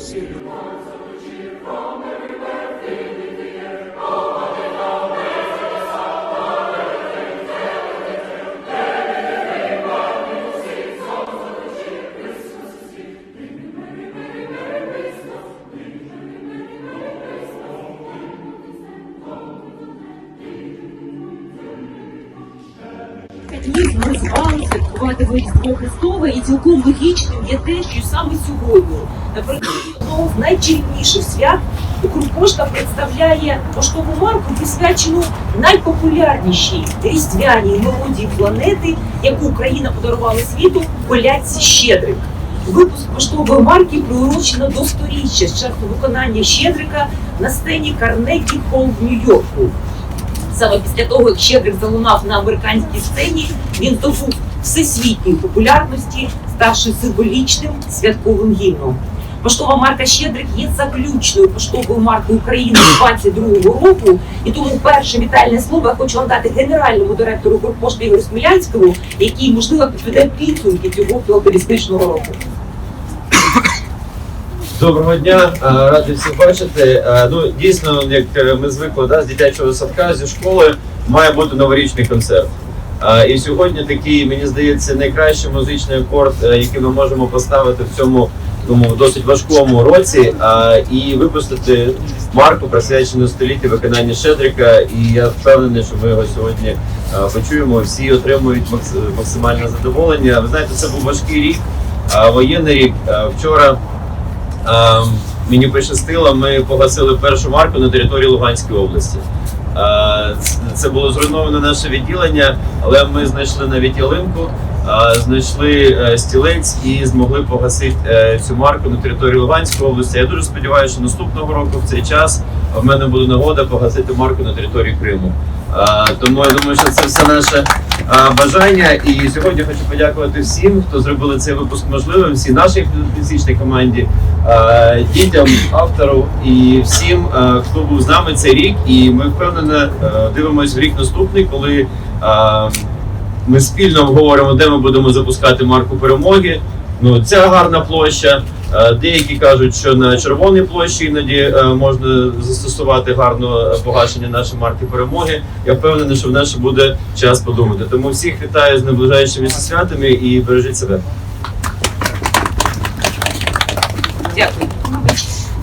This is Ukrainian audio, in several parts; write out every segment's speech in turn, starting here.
city. Католізм розвали святкувати Різдво Христове і цілком логічним є те, що саме сьогодні, напередодні одного з найчарівніших свят, Укрпошта представляє поштову марку, присвячену найпопулярнішій різдвяній мелодії планети, яку Україна подарувала світу колядці Щедрик. Випуск поштової марки приурочено до сторіччя з часу виконання Щедрика на сцені Карнегі Холл в Нью-Йорку. Саме після того, як Щедрик залунав на американській сцені, він здобув всесвітньої популярності, ставши символічним святковим гімном. Поштова марка Щедрик є заключною поштовою маркою України 22-го року. І тому перше вітальне слово я хочу надати генеральному директору Укрпошти Ігорю Смілянському, який можливо підведе підсумки цього філателістичного року. Доброго дня, е, радий всіх бачити. Е, Ну дійсно, як е, ми звикли, да, з дитячого садка зі школи має бути новорічний концерт. І сьогодні такий, мені здається, найкращий музичний акорд, який ми можемо поставити в цьому тому досить важкому році, е, і випустити марку, присвячену століттю виконання Щедрика. І я впевнений, що ми його сьогодні е, почуємо. Всі отримують макс- максимальне задоволення. Ви знаєте, це був важкий рік, е, воєнний рік. Е, Вчора Ем, мені пощастило, ми погасили першу марку на території Луганської області. Ц- Це було зруйновано наше відділення, але ми знайшли навіть ялинку, знайшли е, стілець і змогли погасити е, цю марку на території Луганської області. Я дуже сподіваюся, що наступного року в цей час в мене буде нагода погасити марку на території Криму. Е, Тому я думаю, що це все наше е, бажання. І сьогодні хочу подякувати всім, хто зробили цей випуск можливим, всій нашій фізичній команді, е, дітям, автору і всім, е, хто був з нами цей рік. І ми впевнено е, дивимося в рік наступний, коли е, ми спільно обговоримо, де ми будемо запускати марку перемоги. Ну, ця гарна площа. Е, Деякі кажуть, що на червоній площі іноді е, можна застосувати гарно погашення нашої марки перемоги. Я впевнений, що в нас ще буде час подумати. Тому всіх вітаю з наближаючими святами і бережіть себе. Дякую.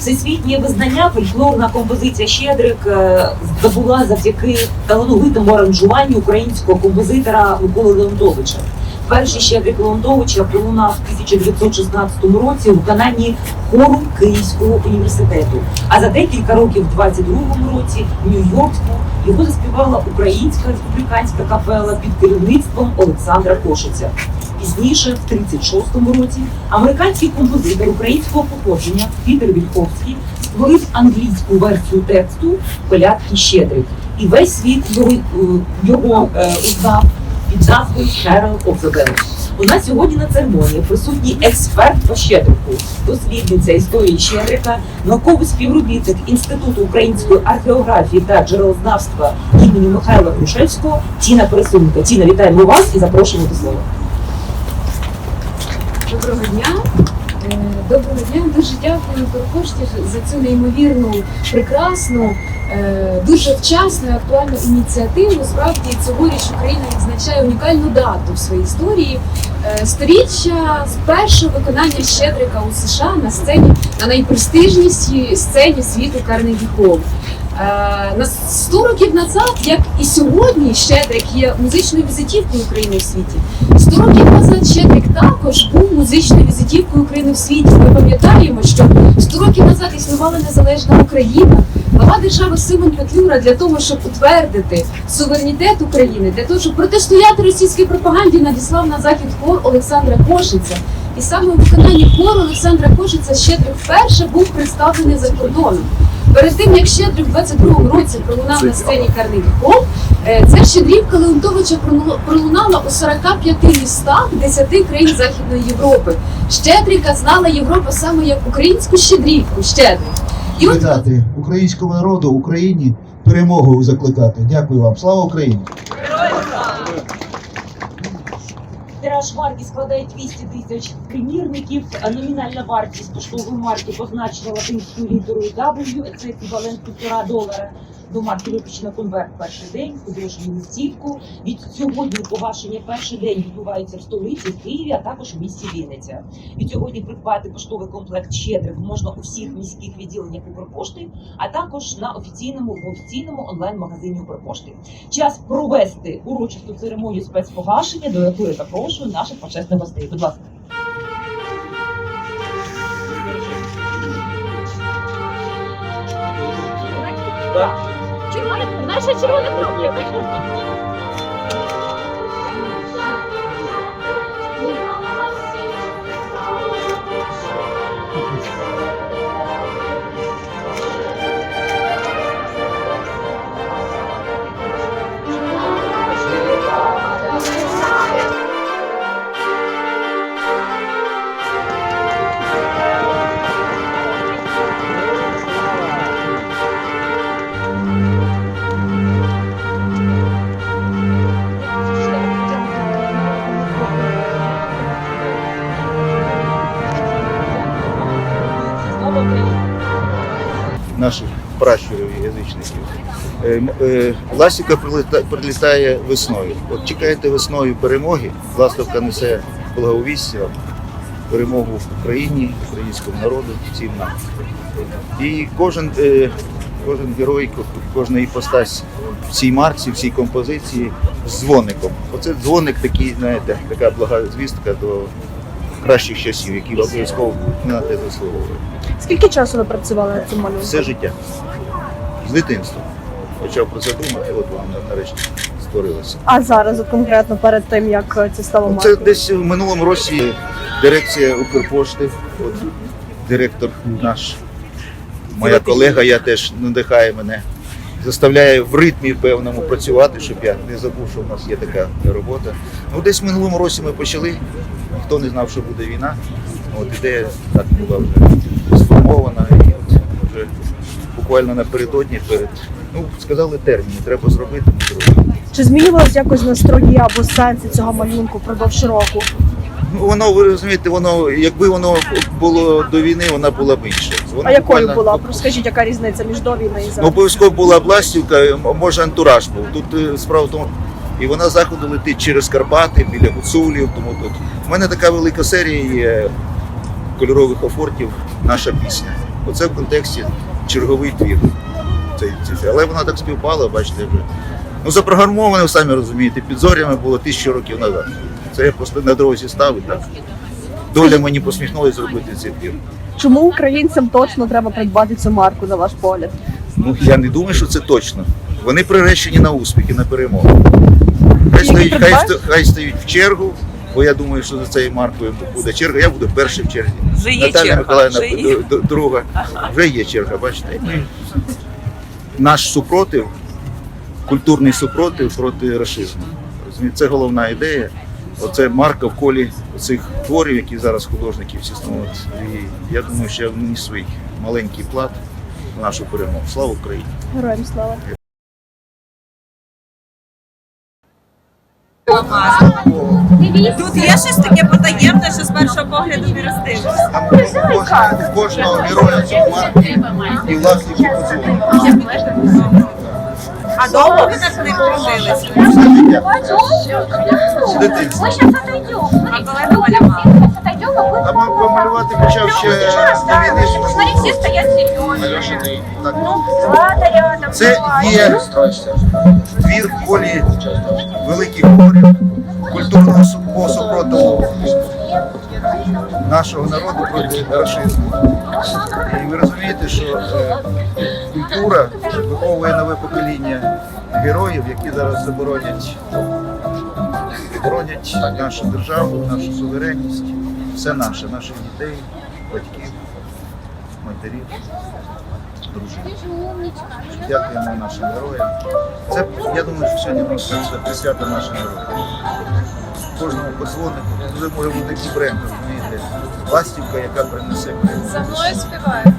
Всесвітнє визнання фольклорна композиція Щедрик е, здобула завдяки талановитому аранжуванню українського композитора Миколи Леонтовича. Перший Щедрик Леонтовича пролунав в 1916 році у виконанні хору Київського університету. А за декілька років, в 22-му році, в Нью-Йорку його заспівала українська республіканська капела під керівництвом Олександра Кошиця. Пізніше, в 36-му році, американський композитор українського походження Пітер Вільховський створив англійську версію тексту «Колядки Щедрик. І весь світ його, е, його е, узнав під назвою Carol of. У нас сьогодні на церемонії присутній експерт по Щедрику, дослідниця історії Щедрика, науковий співробітник Інституту української археографії та джерелознавства імені Михайла Грушевського Тіна Пересунка. Тіна, вітаємо вас і запрошуємо до слова. Доброго дня. Е, Доброго дня. Дуже дякую Укрпошті за цю неймовірну, прекрасну, е, дуже вчасну і актуальну ініціативу. Справді цьогоріч Україна відзначає унікальну дату в своїй історії. Е, Сторіччя з першого виконання Щедрика у США на сцені на найпрестижнішій сцені світу Карнегі Холл. Е, На 100 років назад, як і сьогодні, Щедрик є музичною візитівкою України в світі. 100 років назад Щедрик також був музичною візитівкою України в світі. Ми пам'ятаємо, що 100 років назад існувала незалежна Україна. Глава держави Симон Петлюра для того, щоб утвердити суверенітет України, для того, щоб протистояти російській пропаганді, надіслав на захід хор Олександра Кошиця. І саме у виконанні хору Олександра Кошиця Щедрик вперше був представлений за кордоном. Перед тим як Щедрик в 22-му році пролунав на сцені Карнегі ця щедрівка Леонтовича пролунала у 45 містах 10 країн Західної Європи. Щедрика знала Європа саме як українську щедрівку. Щедрик. І от українському народу, Україні перемогою закликати. Дякую вам. Слава Україні! Тираж марки складає 200 тисяч примірників. Номінальна вартість поштової марки позначена латинською літерою W, це еквівалент півтора долара. До марки випущено конверт перший день, художню листівку. Від сьогодні погашення перший день відбувається в столиці, в Києві, а також в місті Вінниця. Від сьогодні придбати поштовий комплект щедрих можна у всіх міських відділеннях Укрпошти, а також на офіційному в офіційному онлайн-магазині Укрпошти. Час провести урочисту церемонію спецпогашення, до якої запрошую наших почесних гостей. Будь ласка. Червоних, наша червона кнопка. Пращурів язичників. Е, е, Ластівка прилітає весною. От чекаєте весною перемоги, ластівка несе благовістя, перемогу Україні, українському народу, всім нам. І кожен, е, кожен герой, кожна іпостась в цій марці, в цій композиції з дзвоником. Оце дзвоник такий, знаєте, така блага звістка до кращих часів, які обов'язково на те заслуговують. Скільки часу ви працювали над цим малюнком? Все життя. З дитинства. Почав про це думати, от воно нарешті створилося. А зараз от конкретно перед тим, як це стало Ну, Це маркою? десь в минулому році дирекція Укрпошти, от, директор наш, моя колега, я теж надихає мене, заставляє в ритмі певному працювати, щоб я не забув, що в нас є така робота. Ну, десь в минулому році ми почали, ніхто не знав, що буде війна. От ідея так була вже сформована і от вже буквально напередодні перед. Ну, сказали термін, треба зробити, ми зробили. Чи змінювалось якось настрої або сенси цього малюнку впродовж року? Ну, воно, ви розумієте, воно, якби воно було до війни, вона була б інша. Воно А якою буквально- була? Розкажіть, яка різниця між до війни і Ну, зараз? обов'язково була бластівка, може антураж був. Тут е, справа в тому, і вона заходу летить через Карпати, біля Гуцулів, тому тут. У мене така велика серія є кольорових офортів, наша пісня. Оце в контексті черговий твір. Але вона так співпала, бачите, вже. Ну, запрограмоване, ви самі розумієте, під зорями було тисячу років назад. Це я просто на дорозі став і так. Доля мені посміхнулася зробити цей твір. Чому українцям точно треба придбати цю марку, на ваш погляд? Ну, я не думаю, що це точно. Вони приречені на успіх і на перемогу. Хай стоять, хай, хай стоять в чергу, бо я думаю, що за цією маркою буде черга. Я буду перший в черзі. Вже є Наталя черга, Миколаївна вже є. друга. Вже є черга, бачите. І ми- Наш супротив, культурний супротив проти расизму. Розумієте, Це головна ідея. Оце марка в колі цих творів, які зараз художники всі становлять. І я думаю, що я вніс свій маленький вклад в нашу перемогу. Слава Україні! Героям слава. Тут є щось таке потаємне, що з першого погляду не роздивишся. Там кожного, кожного героя цього марку і власні. А довго ви так не кружилися? З дитинства. А коли ви малювали? А ми помалювати почав ще до війни. Смотри, все стоят Альоша так. Це є твір в колі великих творів культурного су- супротиву нашого народу проти расизму. І ви розумієте, що е, культура виховує нове покоління героїв, які зараз заборонять, боронять нашу державу, нашу суверенність, все наше, наших дітей, батьків, матерів, дружин. Дякуємо нашим героям. Це я думаю, що сьогодні просто це присвята нашим героям. Кожному подзвонику дуже може бути такий бренд, розумієте, ластівка, яка принесе. За мною співає.